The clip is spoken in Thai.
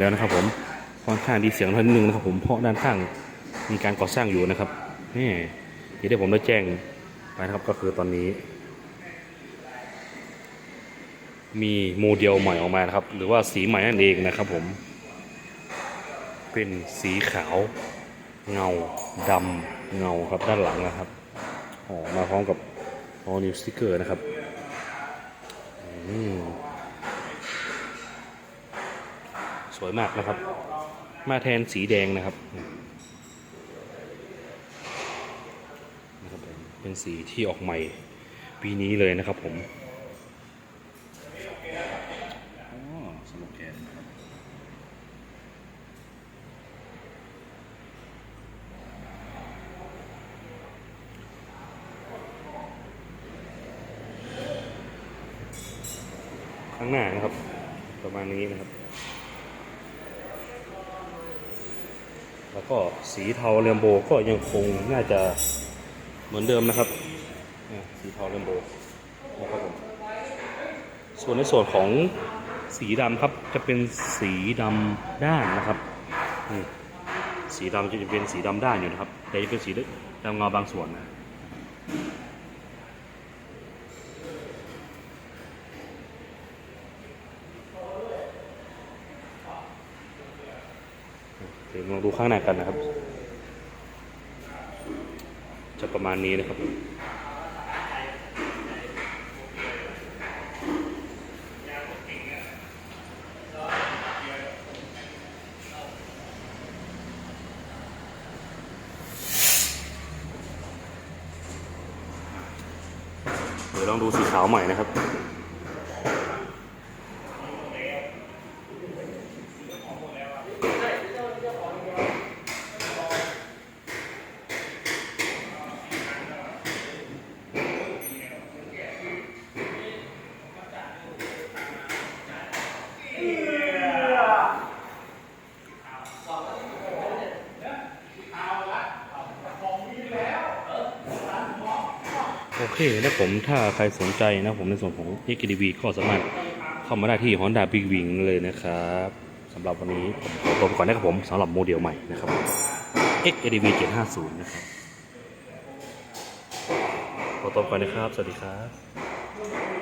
แล้วนะครับผมค่อนข้างดีเสียงท่านึ่งนะครับผมเพราะด้านข้างมีการก่อสร้างอยู่นะครับนี่ที่ได้ผมได้แจ้งไปนะครับก็คือตอนนี้ มีโมเดลใหม่ออกมานะครับ หรือว่าสีใหม่นั่นเองนะครับผม เป็นสีขาวเงาดำเงาครับด้านหลังนะครับออมาพร้อมกับ all new sticker นะครับอืม สวยมากนะครับ มาแทนสีแดงนะครับนะครับ เป็นสีที่ออกใหม่ปีนี้เลยนะครับผมสโลแกนครับข้างหน้านะครับ ประมาณนี้นะครับ แล้วก็สีเทาเรมโบก็ยังคงน่าจะเหมือนเดิมนะครับ สีเทาเรมโบนะครับผมส่วนในส่วนของสีดำครับจะเป็นสีดำด้านนะครับสีดำจะเป็นสีดำด้านอยู่นะครับ แต่จะเป็นสีดำเงาบางส่วนนะ เดี๋ยวลองดูข้างในกันนะครับ จะประมาณนี้นะครับเดี๋ยวลองดูสีขาวใหม่นะครับ โอเคนะผมถ้าใครสนใจนะผมในส่วนของ XDV ก็สามารถเข้ามาได้ที่ Honda Big Wing เลยนะครับสำหรับวันนี้ผมขอตัวไปก่อนนะครับผมสำหรับโมเดลใหม่นะครับ XDV 750 นะครับขอตัวไปนะครับ สวัสดีครับ